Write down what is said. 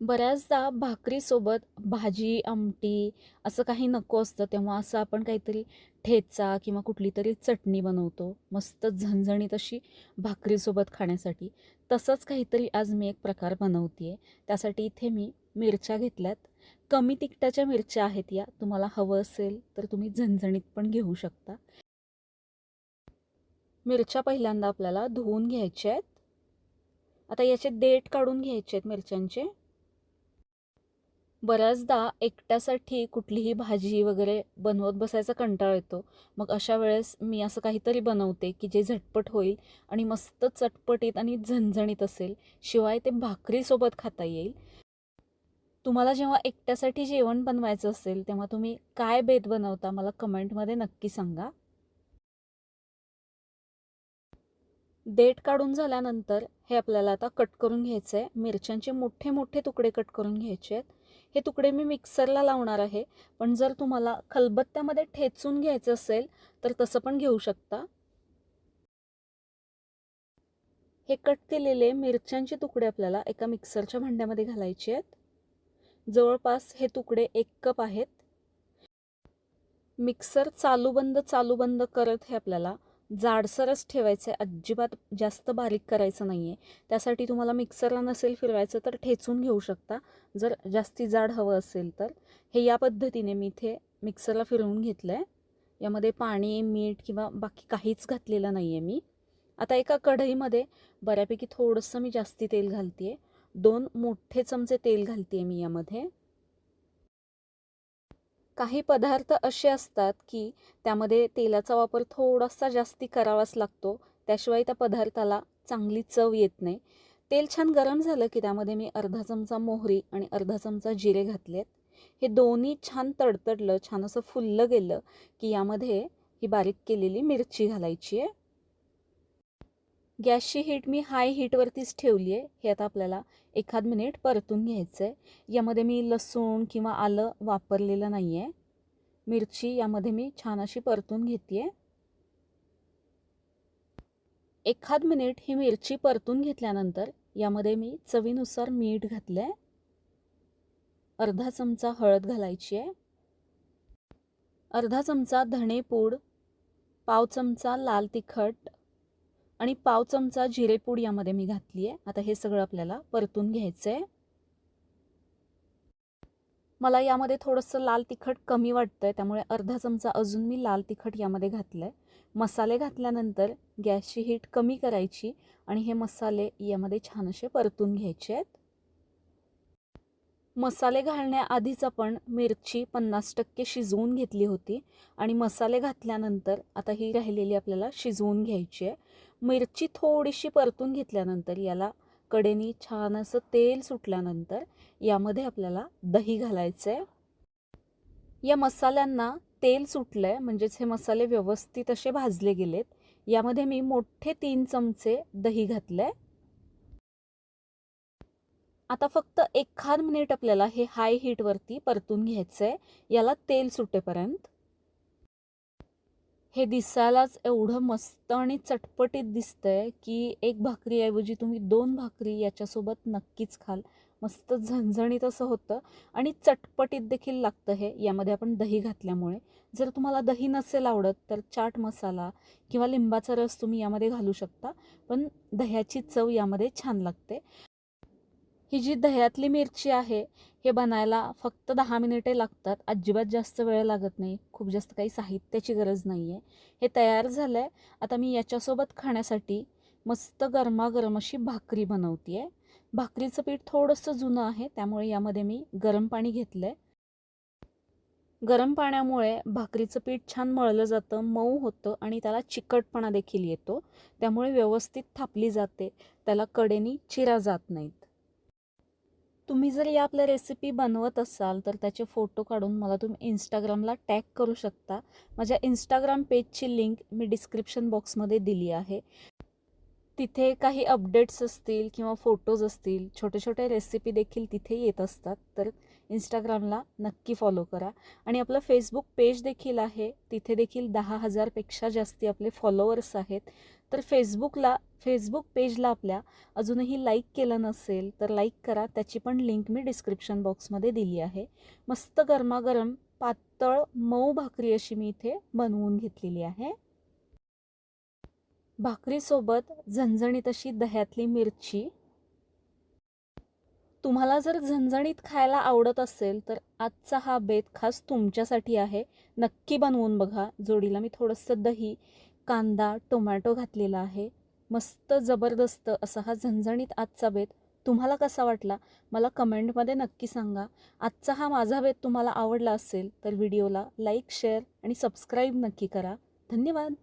बऱ्याचदा भाकरीसोबत भाजी, आमटी असं काही नको असतं, तेव्हा असं आपण काहीतरी ठेचा किंवा कुठली तरी चटणी बनवतो. मस्त झणझणीत अशी भाकरीसोबत खाण्यासाठी. तसंच काहीतरी आज मी एक प्रकार बनवते आहे. त्यासाठी इथे मी मिरच्या घेतल्यात. कमी तिखटाच्या मिरच्या आहेत या. तुम्हाला हवं असेल तर तुम्ही झणझणीत पण घेऊ शकता. मिरच्या पहिल्यांदा आपल्याला धुवून घ्यायच्या आहेत. आता याचे देठ काढून घ्यायचे आहेत मिरच्यांचे. बऱ्याचदा एकट्यासाठी कुठलीही भाजी वगैरे बनवत बसायचा कंटाळा येतो. मग अशा वेळेस मी असं काहीतरी बनवते की जे झटपट होईल आणि मस्त चटपटीत आणि झणझणीत असेल. शिवाय ते भाकरीसोबत खाता येईल. तुम्हाला जेव्हा एकट्यासाठी जेवण बनवायचं असेल, तेव्हा तुम्ही काय बेत बनवता मला कमेंटमध्ये नक्की सांगा. देठ काढून झाल्यानंतर हे आपल्याला आता कट करून घ्यायचं आहे. मिरच्यांचे मोठे मोठे तुकडे कट करून घ्यायचे आहेत. हे तुकडे मी मिक्सरला लावणार आहे. पण जर तुम्हाला खलबत्त्यामध्ये ठेचून घ्यायचं असेल तर तसं पण घेऊ शकता. हे कट केलेले मिरच्यांचे तुकडे आपल्याला एका मिक्सरच्या भांड्यामध्ये घालायचे आहेत. जवळपास हे तुकडे एक कप आहेत. मिक्सर चालू बंद चालू बंद करत हे आपल्याला जाडसरच ठेवायचं आहे. अजिबात जास्त बारीक करायचं नाही आहे. त्यासाठी तुम्हाला मिक्सरला नसेल फिरवायचं तर ठेचून घेऊ शकता. जर जास्ती जाड हवं असेल तर. हे या पद्धतीने मी इथे मिक्सरला फिरवून घेतलं आहे. यामध्ये पाणी, मीठ किंवा बाकी काहीच घातलेलं नाही आहे मी. आता एका कढईमध्ये बऱ्यापैकी थोडंसं मी जास्ती तेल घालते आहे. दोन मोठे चमचे तेल घालते आहे मी यामध्ये. काही पदार्थ असे असतात की त्यामध्ये तेलाचा वापर थोडासा जास्ती करावाच लागतो. त्याशिवाय त्या पदार्थाला चांगली चव येत नाही. तेल छान गरम झालं की त्यामध्ये मी अर्धा चमचा मोहरी आणि अर्धा चमचा जिरे घातलेत. हे दोन्ही छान तडतडलं, छान असं फुललं गेलं की यामध्ये ही बारीक केलेली मिरची घालायची आहे. गॅसची हीट मी हाय हीटवरतीच ठेवली आहे. हे आता आपल्याला एखाद मिनिट परतून घ्यायचं आहे. यामध्ये मी लसूण किंवा आलं वापरलेलं नाही आहे. मिरची यामध्ये मी छान अशी परतून घेते आहे. एखाद मिनिट ही मिरची परतून घेतल्यानंतर यामध्ये मी चवीनुसार मीठ घातलं आहे. अर्धा चमचा हळद घालायची आहे. अर्धा चमचा धणेपूड, पाव चमचा लाल तिखट आणि पाव चमचा जिरेपूड यामध्ये मी घातली आहे. आता हे सगळं आपल्याला परतून घ्यायचं आहे. मला यामध्ये थोडंसं लाल तिखट कमी वाटतंय त्यामुळे अर्धा चमचा अजून मी लाल तिखट यामध्ये घातलं आहे. मसाले घातल्यानंतर गॅसची हीट कमी करायची आणि हे मसाले यामध्ये छान असे परतून घ्यायचे आहेत. मसाले घालण्याआधीच आपण मिरची 50% शिजवून घेतली होती आणि मसाले घातल्यानंतर आता ही राहिलेली आपल्याला शिजवून घ्यायची आहे. मिरची थोडीशी परतून घेतल्यानंतर याला कडेनी छान असं तेल सुटल्यानंतर यामध्ये आपल्याला दही घालायचं आहे. या मसाल्यांना तेल सुटलं आहे म्हणजेच हे मसाले व्यवस्थित असे भाजले गेलेत. यामध्ये मी मोठे तीन चमचे दही घातलं आहे. आता फक्त एखाद मिनिट आपल्याला हे हाय हीटवरती परतून घ्यायचं आहे. याला तेल सुटेपर्यंत. हे दिसायलाच एवढं मस्त आणि चटपटीत दिसतंय की एक भाकरीऐवजी तुम्ही दोन भाकरी याच्यासोबत नक्कीच खाल. मस्त झणझणीत असं होतं आणि चटपटीत देखील लागतं हे यामध्ये आपण दही घातल्यामुळे. जर तुम्हाला दही नसेल आवडत तर चाट मसाला किंवा लिंबाचा रस तुम्ही यामध्ये घालू शकता. पण दह्याची चव यामध्ये छान लागते. ही जी दह्यातली मिरची आहे हे बनायला फक्त दहा मिनिटे लागतात. अजिबात जास्त वेळ लागत नाही. खूप जास्त काही साहित्याची गरज नाही आहे. हे तयार झालं आहे. आता मी याच्यासोबत खाण्यासाठी मस्त गरमागरम अशी भाकरी बनवते आहे. भाकरीचं पीठ थोडंसं जुनं आहे त्यामुळे यामध्ये मी गरम पाणी घेतलं आहे. गरम पाण्यामुळे भाकरीचं पीठ छान मळलं जातं, मऊ होतं आणि त्याला चिकटपणा देखील येतो. त्यामुळे व्यवस्थित थापली जाते. त्याला कडेनी चिरा जात नाहीत. तुम्ही जर या आपल्या रेसिपी बनवत असाल तर त्याचे फोटो काढून मला तुम्ही इंस्टाग्रामला टॅग करू शकता. माझ्या इंस्टाग्राम पेजची लिंक मी डिस्क्रिप्शन बॉक्समध्ये दिली आहे. तिथे काही अपडेट्स असतील किंवा फोटोज असतील छोटे छोटे रेसिपी देखील तिथे येत असतात तर इंस्टाग्रामला नक्की फॉलो करा. आणि आपलं फेसबुक पेज देखील आहे. तिथे देखील दहा हजारपेक्षा जास्ती आपले फॉलोअर्स आहेत. तर फेसबुकला फेसबुक पेजला आपल्या अजूनही लाईक केलं नसेल तर लाईक करा. त्याची पण लिंक मी डिस्क्रिप्शन बॉक्समध्ये दिली आहे. मस्त गरमागरम पातळ मऊ भाकरी अशी मी इथे बनवून घेतलेली आहे. भाकरीसोबत झणझणीत अशी दह्यातली मिरची तुम्हाला जर झणझणीत खायला आवडत असेल तर आजचा हा बेत खास तुमच्यासाठी आहे. नक्की बनवून बघा. जोडीला मी थोडंसं दही कांदा टोमॅटो घातलेला आहे. मस्त जबरदस्त असा हा झणझणीत आजचा बेत तुम्हाला कसा वाटला? मला कमेंटमध्ये नक्की सांगा. आजचा हा माझा बेत तुम्हाला आवडला असेल तर व्हिडिओला लाईक शेअर आणि सबस्क्राईब नक्की करा. धन्यवाद.